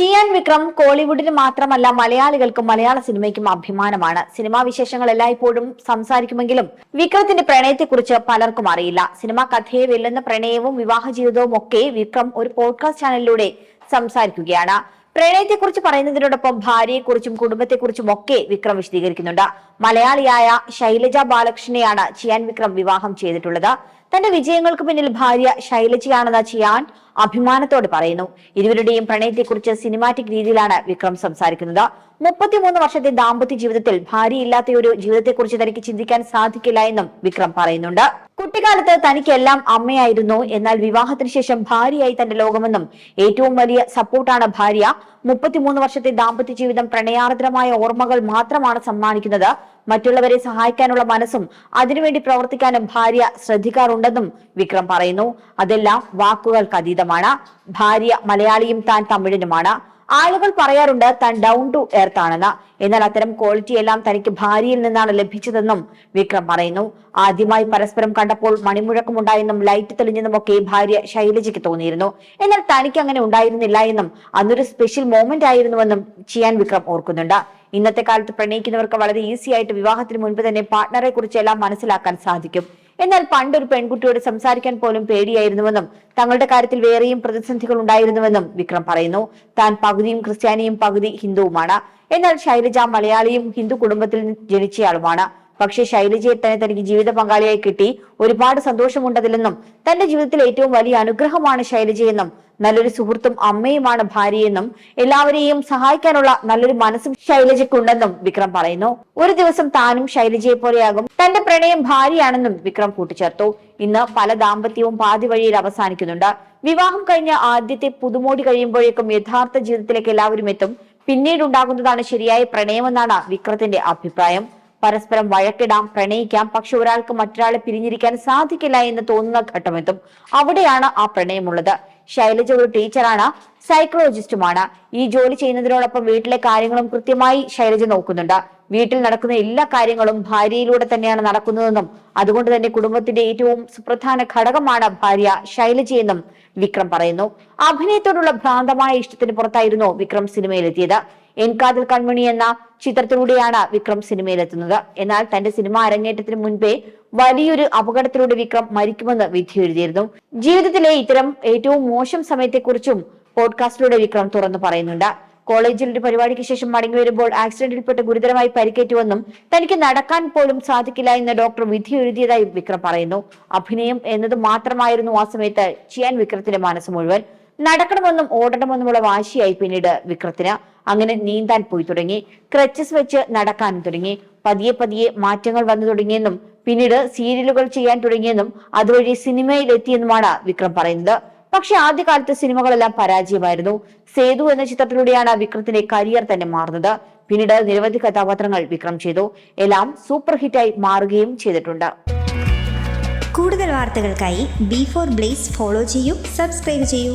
ചിയാൻ വിക്രം കോളിവുഡിന് മാത്രമല്ല മലയാളികൾക്കും മലയാള സിനിമയ്ക്കും അഭിമാനമാണ്. സിനിമാ വിശേഷങ്ങൾ എല്ലായ്പ്പോഴും സംസാരിക്കുമെങ്കിലും വിക്രത്തിന്റെ പ്രണയത്തെക്കുറിച്ച് പലർക്കും അറിയില്ല. സിനിമാ കഥയെ വെല്ലുന്ന പ്രണയവും വിവാഹ ജീവിതവും ഒക്കെ വിക്രം ഒരു പോഡ്കാസ്റ്റ് ചാനലിലൂടെ സംസാരിക്കുകയാണ്. പ്രണയത്തെക്കുറിച്ച് പറയുന്നതിനോടൊപ്പം ഭാര്യയെക്കുറിച്ചും കുടുംബത്തെക്കുറിച്ചും ഒക്കെ വിക്രം വിശദീകരിക്കുന്നുണ്ട്. മലയാളിയായ ശൈലജ ബാലകൃഷ്ണനെയാണ് ചിയാൻ വിക്രം വിവാഹം ചെയ്തിട്ടുള്ളത്. തന്റെ വിജയങ്ങൾക്ക് പിന്നിൽ ഭാര്യ ശൈലജയാണെന്ന് ചിയാൻ അഭിമാനത്തോടെ പറയുന്നു. ഇരുവരുടെയും പ്രണയത്തെക്കുറിച്ച് സിനിമാറ്റിക് രീതിയിലാണ് വിക്രം സംസാരിക്കുന്നത്. മുപ്പത്തിമൂന്ന് വർഷത്തെ ദാമ്പത്യ ജീവിതത്തിൽ ഭാര്യയില്ലാത്ത ഒരു ജീവിതത്തെക്കുറിച്ച് തനിക്ക് ചിന്തിക്കാൻ സാധിക്കില്ല എന്നും വിക്രം പറയുന്നുണ്ട്. കുട്ടിക്കാലത്ത് തനിക്കെല്ലാം അമ്മയായിരുന്നു. എന്നാൽ വിവാഹത്തിന് ശേഷം ഭാര്യയായി തന്റെ ലോകമെന്നും ഏറ്റവും വലിയ സപ്പോർട്ടാണ് ഭാര്യ. മുപ്പത്തിമൂന്ന് വർഷത്തെ ദാമ്പത്യ ജീവിതം പ്രണയാർദ്രമായ ഓർമ്മകൾ മാത്രമാണ് സമ്മാനിക്കുന്നത്. മറ്റുള്ളവരെ സഹായിക്കാനുള്ള മനസ്സും അതിനുവേണ്ടി പ്രവർത്തിക്കാനും ഭാര്യ ശ്രദ്ധിക്കാറുണ്ടെന്നും വിക്രം പറയുന്നു. അതെല്ലാം വാക്കുകൾക്ക് അതീതമാണ്. ഭാര്യ മലയാളിയും താൻ തമിഴനുമാണ്. ആളുകൾ പറയാറുണ്ട് താൻ ഡൗൺ ടു എർത്ത് ആണെന്ന്. എന്നാൽ അത്തരം ക്വാളിറ്റി എല്ലാം തനിക്ക് ഭാര്യയിൽ നിന്നാണ് ലഭിച്ചതെന്നും വിക്രം പറയുന്നു. ആദ്യമായി പരസ്പരം കണ്ടപ്പോൾ മണിമുഴക്കമുണ്ടായെന്നും ലൈറ്റ് തെളിഞ്ഞെന്നുമൊക്കെ ഭാര്യ ശൈലജയ്ക്ക് തോന്നിയിരുന്നു. എന്നാൽ തനിക്ക് അങ്ങനെ ഉണ്ടായിരുന്നില്ല എന്നും അന്നൊരു സ്പെഷ്യൽ മോമെന്റ് ആയിരുന്നുവെന്നും ചെയ്യാൻ വിക്രം ഓർക്കുന്നുണ്ട്. ഇന്നത്തെ കാലത്ത് പ്രണയിക്കുന്നവർക്ക് വളരെ ഈസി ആയിട്ട് വിവാഹത്തിന് മുൻപ് തന്നെ പാർട്ട്ണറെ കുറിച്ചെല്ലാം മനസ്സിലാക്കാൻ സാധിക്കും. എന്നാൽ പണ്ടൊരു പെൺകുട്ടിയോട് സംസാരിക്കാൻ പോലും പേടിയായിരുന്നുവെന്നും തങ്ങളുടെ കാര്യത്തിൽ വേറെയും പ്രതിസന്ധികൾ ഉണ്ടായിരുന്നുവെന്നും വിക്രം പറയുന്നു. താൻ പകുതിയും ക്രിസ്ത്യാനിയും പകുതി ഹിന്ദുവുമാണ്. എന്നാൽ ശൈലജ മലയാളിയും ഹിന്ദു കുടുംബത്തിൽ ജനിച്ചയാളുമാണ്. പക്ഷേ ശൈലജയെ തന്നെ തനിക്ക് ജീവിത പങ്കാളിയായി കിട്ടി. ഒരുപാട് സന്തോഷമുണ്ടതില്ലെന്നും തന്റെ ജീവിതത്തിൽ ഏറ്റവും വലിയ അനുഗ്രഹമാണ് ശൈലജയെന്നും നല്ലൊരു സുഹൃത്തും അമ്മയുമാണ് ഭാര്യയെന്നും എല്ലാവരെയും സഹായിക്കാനുള്ള നല്ലൊരു മനസ്സും ശൈലജയ്ക്കുണ്ടെന്നും വിക്രം പറയുന്നു. ഒരു ദിവസം താനും ശൈലജയെ പോലെയാകും പ്രണയം ഭാര്യയാണെന്നും വിക്രം കൂട്ടിച്ചേർത്തു. ഇന്ന് പല ദാമ്പത്യവും പാതി വഴിയിൽ അവസാനിക്കുന്നുണ്ട്. വിവാഹം കഴിഞ്ഞ ആദ്യത്തെ പുതുമോടി കഴിയുമ്പോഴേക്കും യഥാർത്ഥ ജീവിതത്തിലേക്ക് എല്ലാവരും എത്തും. പിന്നീട് ഉണ്ടാകുന്നതാണ് ശരിയായ പ്രണയമെന്നാണ് വിക്രത്തിന്റെ അഭിപ്രായം. പരസ്പരം വഴക്കിടാം പ്രണയിക്കാം പക്ഷെ ഒരാൾക്ക് മറ്റൊരാളെ പിരിഞ്ഞിരിക്കാൻ സാധിക്കില്ല എന്ന് തോന്നുന്ന ഘട്ടമെത്തും അവിടെയാണ് ആ പ്രണയമുള്ളത്. ശൈലജ ഒരു ടീച്ചറാണ് സൈക്കോളജിസ്റ്റുമാണ്. ഈ ജോലി ചെയ്യുന്നതിനോടൊപ്പം വീട്ടിലെ കാര്യങ്ങളും കൃത്യമായി ശൈലജ നോക്കുന്നുണ്ട്. വീട്ടിൽ നടക്കുന്ന എല്ലാ കാര്യങ്ങളും ഭാര്യയിലൂടെ തന്നെയാണ് നടക്കുന്നതെന്നും അതുകൊണ്ട് തന്നെ കുടുംബത്തിന്റെ ഏറ്റവും സുപ്രധാന ഘടകമാണ് ഭാര്യ ശൈലജയെന്നും വിക്രം പറയുന്നു. അഭിനയത്തോടുള്ള ഭ്രാന്തമായ ഇഷ്ടത്തിന് പുറത്തായിരുന്നു വിക്രം സിനിമയിലെത്തിയത്. എൻ കാതിൽ കൺമണി എന്ന ചിത്രത്തിലൂടെയാണ് വിക്രം സിനിമയിലെത്തുന്നത്. എന്നാൽ തന്റെ സിനിമ അരങ്ങേറ്റത്തിന് മുൻപേ വലിയൊരു അപകടത്തിലൂടെ വിക്രം മരിക്കുമെന്ന് വിധി എഴുതിയിരുന്നു. ജീവിതത്തിലെ ഇത്തരം ഏറ്റവും മോശം സമയത്തെക്കുറിച്ചും പോഡ്കാസ്റ്റിലൂടെ വിക്രം തുറന്നു പറയുന്നുണ്ട്. കോളേജിൽ ഒരു പരിപാടിക്ക് ശേഷം മടങ്ങി വരുമ്പോൾ ആക്സിഡന്റിൽപ്പെട്ട് ഗുരുതരമായി പരിക്കേറ്റുവെന്നും തനിക്ക് നടക്കാൻ പോലും സാധിക്കില്ല എന്ന് ഡോക്ടർ വിധി എഴുതിയതായി വിക്രം പറയുന്നു. അഭിനയം എന്നത് മാത്രമായിരുന്നു ആ സമയത്ത് ചെയ്യാൻ വിക്രത്തിന്റെ മനസ്സ് മുഴുവൻ. നടക്കണമെന്നും ഓടണമെന്നുമുള്ള വാശിയായി പിന്നീട് വിക്രത്തിന്. അങ്ങനെ നീന്താൻ പോയി തുടങ്ങി. ക്രച്ചസ് വെച്ച് നടക്കാനും തുടങ്ങി. പതിയെ പതിയെ മാറ്റങ്ങൾ വന്നു തുടങ്ങിയെന്നും പിന്നീട് സീരിയലുകൾ ചെയ്യാൻ തുടങ്ങിയെന്നും അതുവഴി സിനിമയിൽ എത്തിയെന്നുമാണ് വിക്രം പറയുന്നത്. പക്ഷെ ആദ്യകാലത്തെ സിനിമകളെല്ലാം പരാജയമായിരുന്നു. സേതു എന്ന ചിത്രത്തിലൂടെയാണ് വിക്രത്തിന്റെ കരിയർ തന്നെ മാറുന്നത്. പിന്നീട് നിരവധി കഥാപാത്രങ്ങൾ വിക്രം ചെയ്തു. എല്ലാം സൂപ്പർ ഹിറ്റായി മാറുകയും ചെയ്തിട്ടുണ്ട്. കൂടുതൽ വാർത്തകൾക്കായി ബി ഫോർ ബ്ലേസ് ഫോളോ ചെയ്യൂ സബ്സ്ക്രൈബ് ചെയ്യൂ.